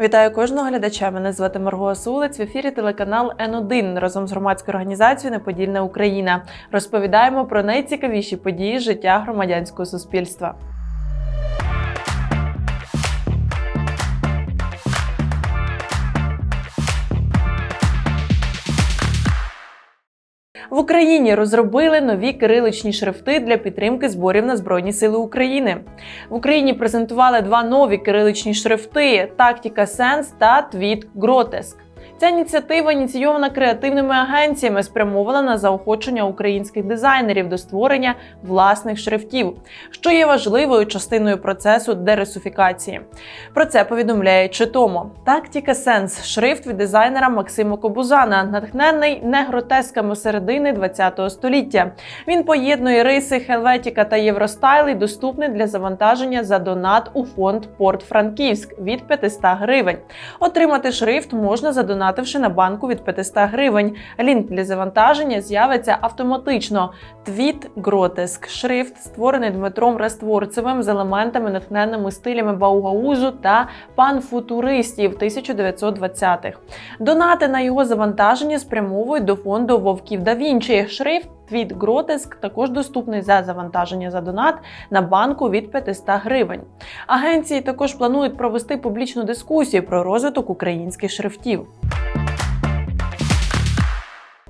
Вітаю кожного глядача. Мене звати Марго Сулець. В ефірі телеканал Н1 разом з громадською організацією Неподільна Україна. Розповідаємо про найцікавіші події життя громадянського суспільства. В Україні розробили нові кириличні шрифти для підтримки зборів на Збройні Сили України. В Україні презентували два нові кириличні шрифти: Тактика Сенс та Твіт Гротеск. Ця ініціатива ініційована креативними агенціями, спрямована на заохочення українських дизайнерів до створення власних шрифтів, що є важливою частиною процесу дересуфікації. Про це повідомляє Читомо. Тактика Сенс шрифт від дизайнера Максима Кобузана, натхнений не гротесками середини ХХ століття. Він поєднує риси Хелветіка та Євростайл і доступний для завантаження за донат у фонд Порт Франківськ від 500 гривень. Отримати шрифт можна задонативши на банку від 500 гривень. Лінк для завантаження з'явиться автоматично. Твіт Гротеск шрифт створений Дмитром Растворцевим з елементами натхненними стилями Баугаузу та панфутуристів 1920-х. Донати на його завантаження спрямовують до фонду Вовків да Вінчі. Шрифт Твіт Гротеск також доступний за завантаження за донат на банку від 500 гривень. Агенції також планують провести публічну дискусію про розвиток українських шрифтів.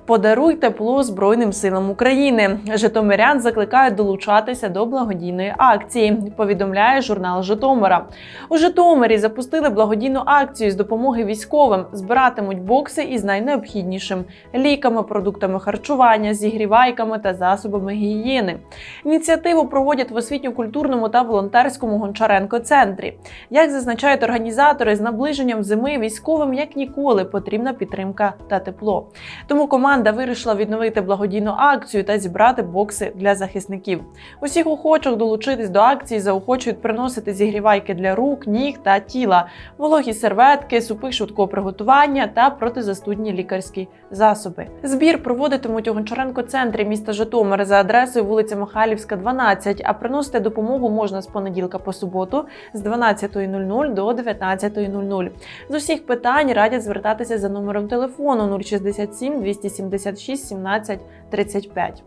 Подаруй тепло Збройним силам України. Житомирян закликають долучатися до благодійної акції. Повідомляє журнал Житомира. У Житомирі запустили благодійну акцію з допомоги військовим. Збиратимуть бокси із найнеобхіднішим ліками, продуктами харчування, зігрівайками та засобами гігієни. Ініціативу проводять в освітньо-культурному та волонтерському Гончаренко центрі. Як зазначають організатори, з наближенням зими військовим як ніколи потрібна підтримка та тепло. Тому команда вирішила відновити благодійну акцію та зібрати бокси для захисників. Усіх охочих долучитись до акції заохочують приносити зігрівайки для рук, ніг та тіла, вологі серветки, супи швидкого приготування та протизастудні лікарські засоби. Збір проводитимуть у Гончаренко центрі міста Житомир за адресою вулиця Михайлівська, 12, а приносити допомогу можна з понеділка по суботу з 12.00 до 19.00. З усіх питань радять звертатися за номером телефону 067 276 17 35.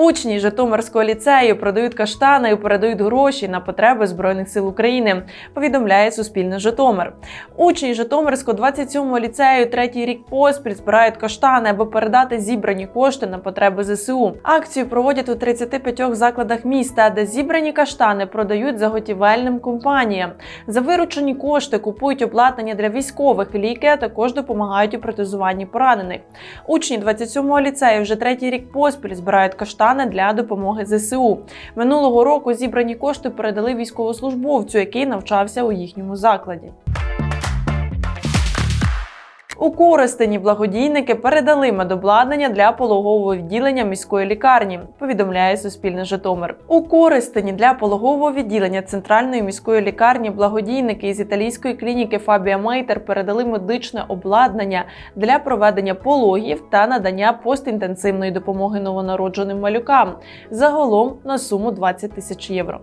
Учні Житомирського ліцею продають каштани і передають гроші на потреби Збройних сил України. Повідомляє Суспільне Житомир. Учні Житомирського 27-го ліцею третій рік поспіль збирають каштани, аби передати зібрані кошти на потреби ЗСУ. Акцію проводять у 35 закладах міста, де зібрані каштани продають заготівельним компаніям. За виручені кошти купують обладнання для військових ліки, а також допомагають у протезуванні поранених. Учні 27-го ліцею вже третій рік поспіль збирають каштани для допомоги ЗСУ. Минулого року зібрані кошти передали військовослужбовцю, який навчався у їхньому закладі. У Коростені благодійники передали медобладнання для пологового відділення міської лікарні. Повідомляє Суспільне Житомир. У Коростені для пологового відділення центральної міської лікарні благодійники із італійської клініки Фабія Мейтер передали медичне обладнання для проведення пологів та надання постінтенсивної допомоги новонародженим малюкам. Загалом на суму 20 тисяч євро.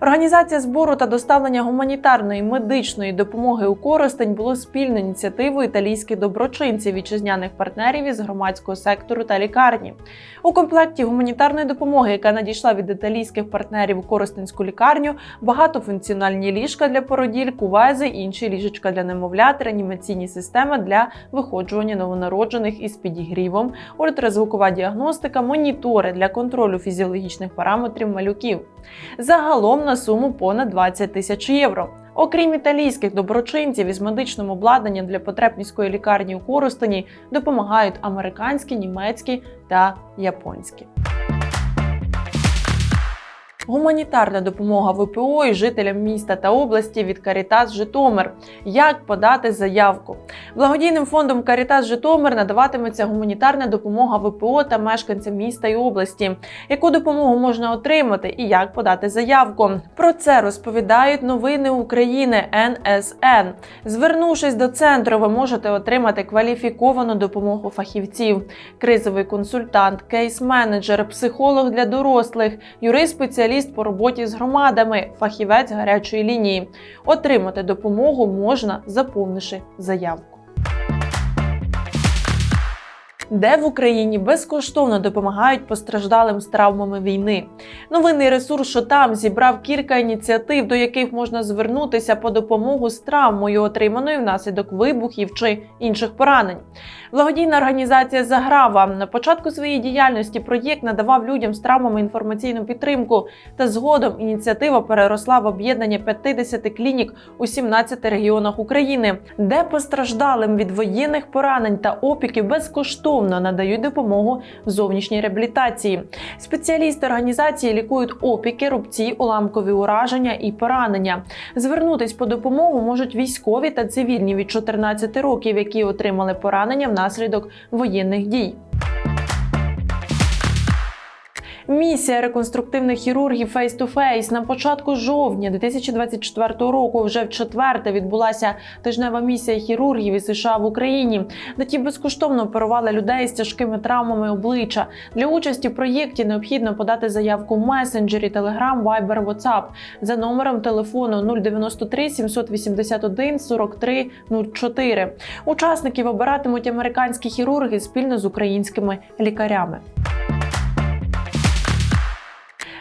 Організація збору та доставлення гуманітарної медичної допомоги у Коростень було спільною ініціативою італійських доброчинців вітчизняних партнерів із громадського сектору та лікарні. У комплекті гуманітарної допомоги, яка надійшла від італійських партнерів у Коростенську лікарню, багатофункціональні ліжка для породіль, кувези, інші ліжечка для немовлят, реанімаційні системи для виходжування новонароджених із підігрівом, ультразвукова діагностика, монітори для контролю фізіологічних параметрів малюків. Загалом на суму понад 20 тисяч євро. Окрім італійських доброчинців із медичним обладнанням для потреб міської лікарні у Коростені допомагають американські, німецькі та японські. Гуманітарна допомога ВПО і жителям міста та області від Карітас Житомир. Як подати заявку? Благодійним фондом Карітас Житомир надаватиметься гуманітарна допомога ВПО та мешканцям міста і області. Яку допомогу можна отримати і як подати заявку? Про це розповідають новини України НСН. Звернувшись до центру, ви можете отримати кваліфіковану допомогу фахівців: кризовий консультант, кейс-менеджер, психолог для дорослих, юрист спеціаліст спеціаліст по роботі з громадами, фахівець гарячої лінії. Отримати допомогу можна, заповнивши заявку. Де в Україні безкоштовно допомагають постраждалим з травмами війни. Новинний ресурс «Шотам» зібрав кілька ініціатив, до яких можна звернутися по допомогу з травмою, отриманою внаслідок вибухів чи інших поранень. Благодійна організація Заграва на початку своєї діяльності проєкт надавав людям з травмами інформаційну підтримку. Та згодом ініціатива переросла в об'єднання 50 клінік у 17 регіонах України, де постраждалим від воєнних поранень та опіків безкоштовно надають допомогу в зовнішній реабілітації. Спеціалісти організації лікують опіки, рубці, уламкові ураження і поранення. Звернутись по допомогу можуть військові та цивільні від 14 років, які отримали поранення внаслідок воєнних дій. Місія реконструктивних хірургів Face to Face на початку жовтня 2024 року вже в четверте відбулася тижнева місія хірургів із США в Україні, де ті безкоштовно оперували людей з тяжкими травмами обличчя. Для участі в проєкті необхідно подати заявку в месенджері Telegram, Viber, WhatsApp за номером телефону 093 781 43 04. Учасників обиратимуть американські хірурги спільно з українськими лікарями.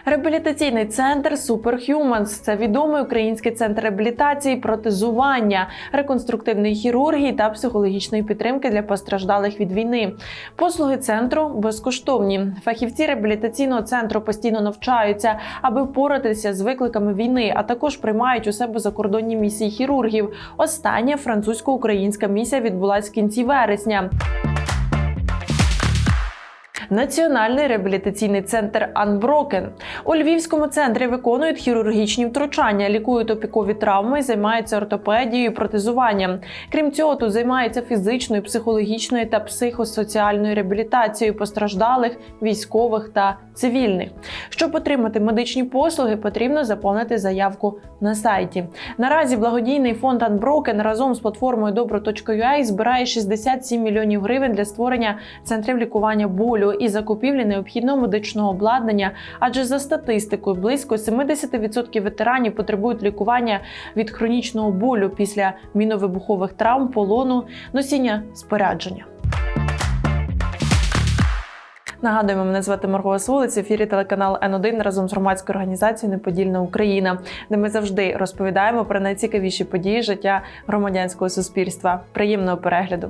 Реабілітаційний центр Superhumans – це відомий український центр реабілітації, протезування, реконструктивної хірургії та психологічної підтримки для постраждалих від війни. Послуги центру безкоштовні. Фахівці реабілітаційного центру постійно навчаються, аби впоратися з викликами війни, а також приймають у себе закордонні місії хірургів. Остання французько-українська місія відбулась в кінці вересня. Національний реабілітаційний центр Unbroken. У Львівському центрі виконують хірургічні втручання, лікують опікові травми, займаються ортопедією, протезуванням. Крім цього, тут займаються фізичною, психологічною та психосоціальною реабілітацією постраждалих, військових та цивільних. Щоб отримати медичні послуги, потрібно заповнити заявку на сайті. Наразі благодійний фонд Unbroken разом з платформою Добро.ua збирає 67 мільйонів гривень для створення центрів лікування болю і закупівлі необхідного медичного обладнання. Адже за статистикою близько 70% ветеранів потребують лікування від хронічного болю після міновибухових травм, полону, носіння спорядження. Нагадуємо, мене звати Марго в ефірі телеканал Н1 разом з громадською організацією Неподільна Україна, де ми завжди розповідаємо про найцікавіші події життя громадянського суспільства. Приємного перегляду!